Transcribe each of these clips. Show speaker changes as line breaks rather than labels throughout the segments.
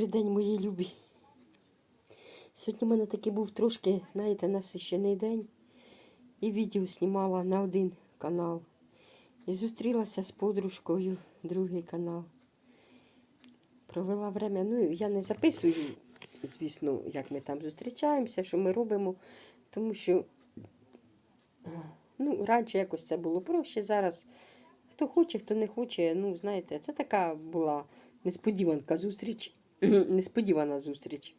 Добрий день, мої любі. Сьогодні в мене такий був трошки, знаєте, насищений день. І відео знімала на один канал. І зустрілася з подружкою, другий канал. Провела время. Ну, я не записую, звісно, як ми там зустрічаємося, що ми робимо. Тому що ну, раніше якось це було проще. Зараз хто хоче, хто не хоче. Ну, знаєте, це така була несподіванка зустріч. Несподівана зустріч.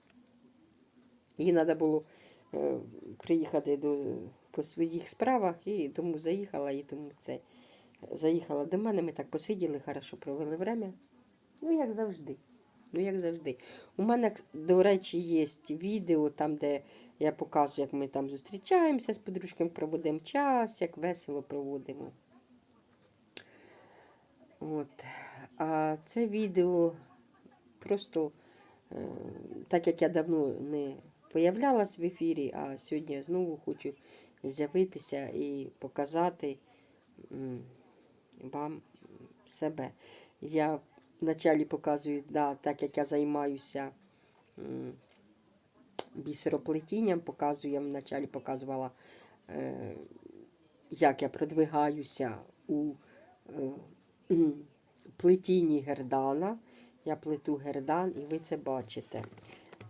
Їй треба було е, приїхати до, по своїх справах, і тому заїхала, і тому це заїхала до мене. Ми так посиділи, хорошо провели время. Ну, як завжди. Ну, як завжди. У мене, до речі, є відео, там, де я показую, як ми там зустрічаємося з подружками, проводимо час, як весело проводимо. От. А це відео просто, е, так як я давно не появлялась в ефірі, а сьогодні я знову хочу з'явитися і показати вам себе. Я вначалі показую, да, так як я займаюся бісероплетінням, показую, я вначалі показувала, е, як я продвигаюся у е, плетінні гердана. Я плету гердан, і ви це бачите.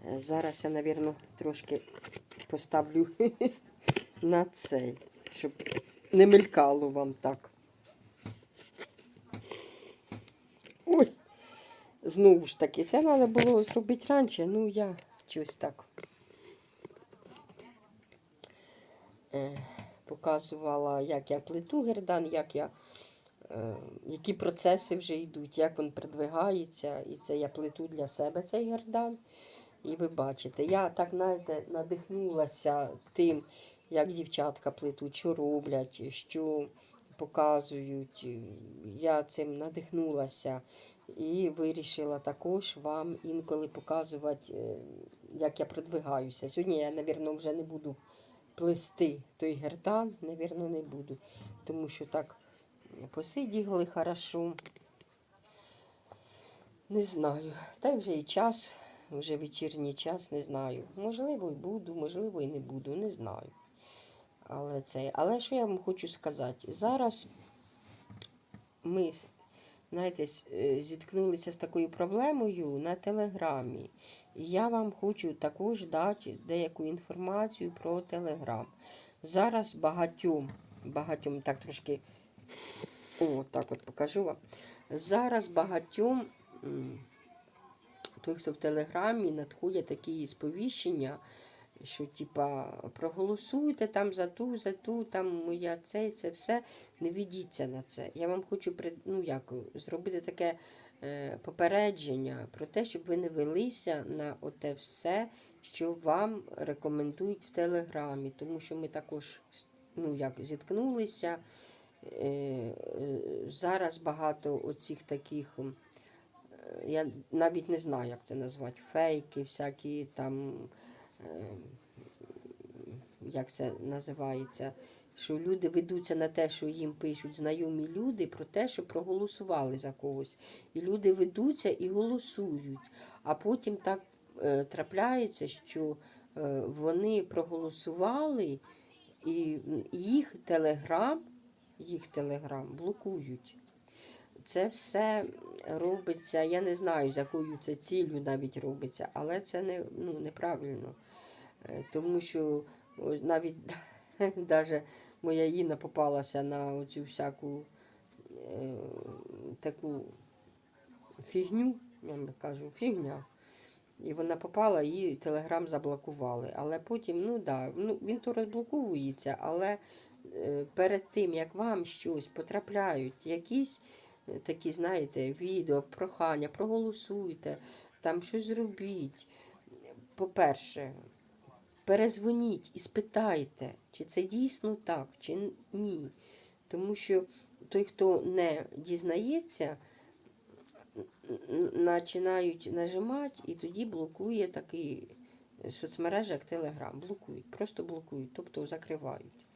Е, Зараз я, мабуть, трошки поставлю на цей, щоб не мелькало вам так. Ой, знову ж таки, це треба було зробити раніше, ну я щось так е, показувала, як я плету гердан, як я які процеси вже йдуть, як він продвигається. І це я плету для себе цей гердан. І ви бачите, я так знаєте, надихнулася тим, як дівчатка плетуть, що роблять, що показують. Я цим надихнулася і вирішила також вам інколи показувати, е, як я продвигаюся. Сьогодні я, мабуть, вже не буду плести той гердан, мабуть, не буду, тому що так посиділи хорошо. Не знаю. Та вже і час, вже вечірній час, не знаю. Можливо, і буду, можливо, і не буду, не знаю. Але це. Але що я вам хочу сказати? Зараз ми, знаєте, е, зіткнулися з такою проблемою на телеграмі. І я вам хочу також дати деяку інформацію про телеграм. Зараз багатьом, багатьом так трошки о, так от покажу вам. Зараз багатьом, той, хто в Телеграмі, надходять такі сповіщення, що типа проголосуйте там за ту, за ту, там моя це, це все. Не ведіться на це. Я вам хочу ну, як, зробити таке е, попередження про те, щоб ви не велися на оте все, що вам рекомендують в Телеграмі, тому що ми також ну, як, зіткнулися. Е, Зараз багато оцих таких, я навіть не знаю, як це назвати, фейки, всякі там, е, як це називається, що люди ведуться на те, що їм пишуть знайомі люди про те, що проголосували за когось. І люди ведуться і голосують. А потім так е, трапляється, що вони проголосували, і їх телеграм їх телеграм блокують. Це все робиться, я не знаю, з якою це ціллю навіть робиться, але це не, ну, неправильно. Е, Тому що навіть даже моя Інна попалася на оцю всяку е, таку фігню, я кажу, фігня. І вона попала, її телеграм заблокували. Але потім, ну да, ну, він то розблоковується, але перед тим, як вам щось потрапляють, якісь е, такі, знаєте, відео, прохання, проголосуйте, там щось зробіть. По-перше, перезвоніть і спитайте, чи це дійсно так, чи ні. Тому що той, хто не дізнається, починають нажимати, і тоді блокує такий соцмережа, як Телеграм. Блокують, просто блокують, тобто закривають.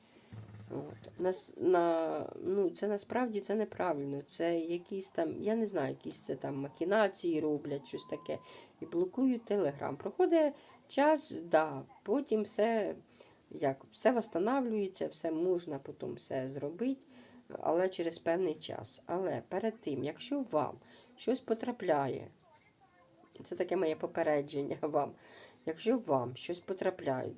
От. Нас, на, ну, це насправді це неправильно. Це якісь там, я не знаю, якісь це там макінації роблять, щось таке. І блокують телеграм. Проходить час, да, потім все, як, все восстанавлюється, все можна потім все зробити, але через певний час. Але перед тим, якщо вам щось потрапляє, це таке моє попередження вам. Якщо вам щось потрапляє,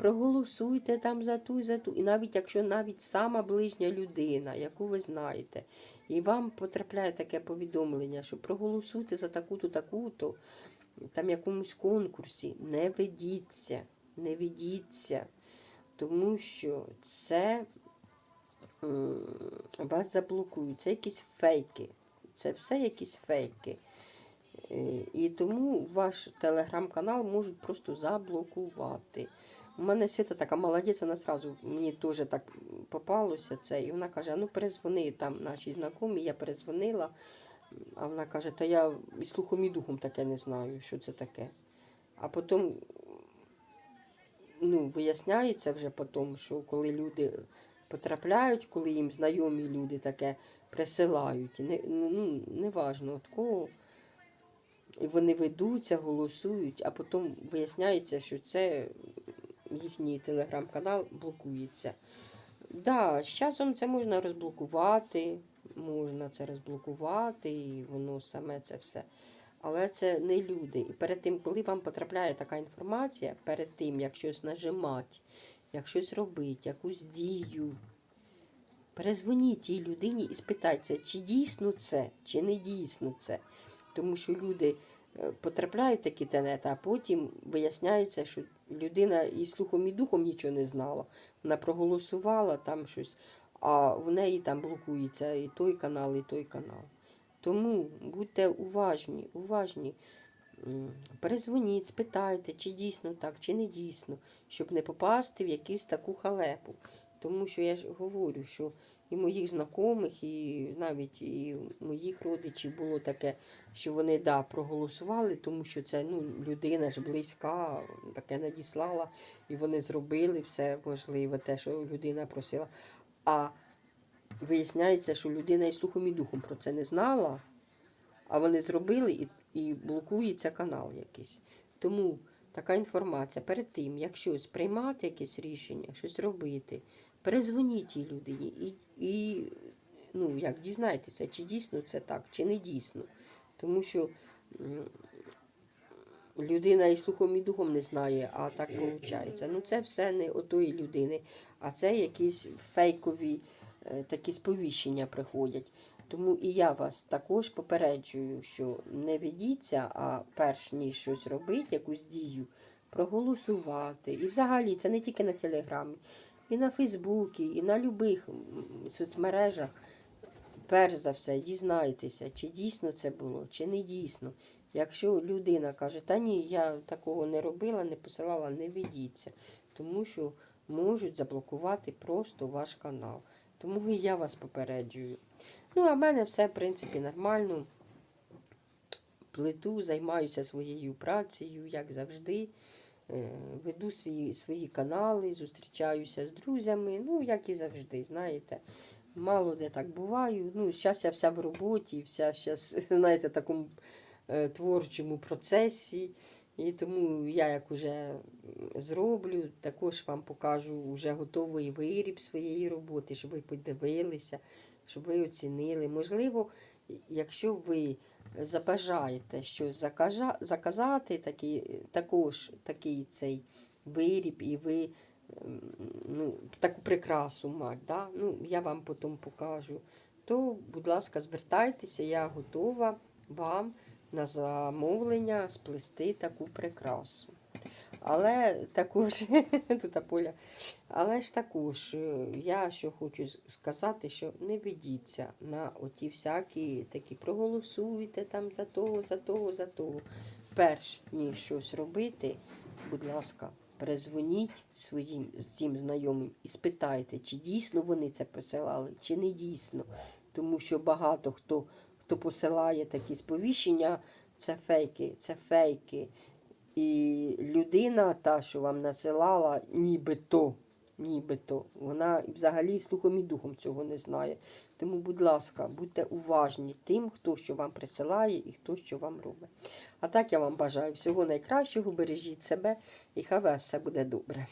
проголосуйте там за ту і за ту. І навіть якщо навіть сама ближня людина, яку ви знаєте, і вам потрапляє таке повідомлення, що проголосуйте за таку-то, таку-то, там якомусь конкурсі, не ведіться, не ведіться, тому що це вас заблокують. Це якісь фейки. Це все якісь фейки. Е, І тому ваш телеграм-канал можуть просто заблокувати. У мене Свята така молодець, вона сразу мені теж так попалося це. І вона каже: ну перезвони там нашій знайомі, я перезвонила. А вона каже, та я і слухом і духом таке не знаю, що це таке. А потім ну, виясняється вже потім, що коли люди потрапляють, коли їм знайомі люди таке присилають, не, ну, не важно від кого. І вони ведуться, голосують, а потім виясняється, що це їхній телеграм-канал блокується. Да, з часом це можна розблокувати, можна це розблокувати, і воно саме це все. Але це не люди. І перед тим, коли вам потрапляє така інформація, перед тим, як щось нажимати, як щось робити, якусь дію, перезвоніть тій людині і спитайте, чи дійсно це, чи не дійсно це. Тому що люди е, потрапляють в такі тенети, а потім виясняється, що людина і слухом, і духом нічого не знала. Вона проголосувала там щось, а в неї там блокується і той канал, і той канал. Тому будьте уважні, уважні. Перезвоніть, спитайте, чи дійсно так, чи не дійсно, щоб не попасти в якусь таку халепу. Тому що я ж говорю, що і моїх знайомих, і навіть і моїх родичів було таке, що вони да, проголосували, тому що це ну, людина ж близька, таке надіслала, і вони зробили все можливе, те, що людина просила. А виясняється, що людина і слухом і духом про це не знала, а вони зробили і, і блокується канал якийсь. Тому така інформація перед тим, як щось приймати, якесь рішення, щось робити, перезвоніть тій людині і, і ну, як дізнайтеся, чи дійсно це так, чи не дійсно. Тому що людина і слухом і духом не знає, а так виходить. Ну це все не отої людини, а це якісь фейкові е, такі сповіщення приходять. Тому і я вас також попереджую, що не ведіться, а перш ніж щось робити, якусь дію, проголосувати. І взагалі це не тільки на Телеграмі, і на Фейсбуці, і на будь-яких соцмережах. Перш за все, дізнайтеся, чи дійсно це було, чи не дійсно. Якщо людина каже, та ні, я такого не робила, не посилала, не ведіться, тому що можуть заблокувати просто ваш канал. Тому і я вас попереджую. Ну, а в мене все, в принципі, нормально. Плету, займаюся своєю працею, як завжди. Е, Веду свої, свої канали, зустрічаюся з друзями, ну, як і завжди, знаєте. Мало де так буваю. Ну, зараз я вся в роботі, вся зараз, знаєте, в такому е, творчому процесі. І тому я як уже зроблю, також вам покажу вже готовий виріб своєї роботи, щоб ви подивилися, щоб ви оцінили. Можливо, якщо ви забажаєте щось заказати, такий, також такий цей виріб, і ви ну, таку прикрасу мати, да? ну, я вам потім покажу, то, будь ласка, звертайтеся, я готова вам на замовлення сплести таку прикрасу. Але також, тут Поля, але ж також, е, я що хочу сказати, що не ведіться на оті всякі такі проголосуйте там за того, за того, за того. Перш ніж щось робити, будь ласка, перезвоніть своїм всім знайомим і спитайте, чи дійсно вони це посилали, чи не дійсно. Тому що багато хто, хто посилає такі сповіщення, це фейки, це фейки. І людина, та, що вам насилала, нібито, нібито. Вона взагалі слухом і духом цього не знає. Тому, будь ласка, будьте уважні тим, хто що вам присилає і хто що вам робить. А так я вам бажаю всього найкращого, бережіть себе і хай все буде добре.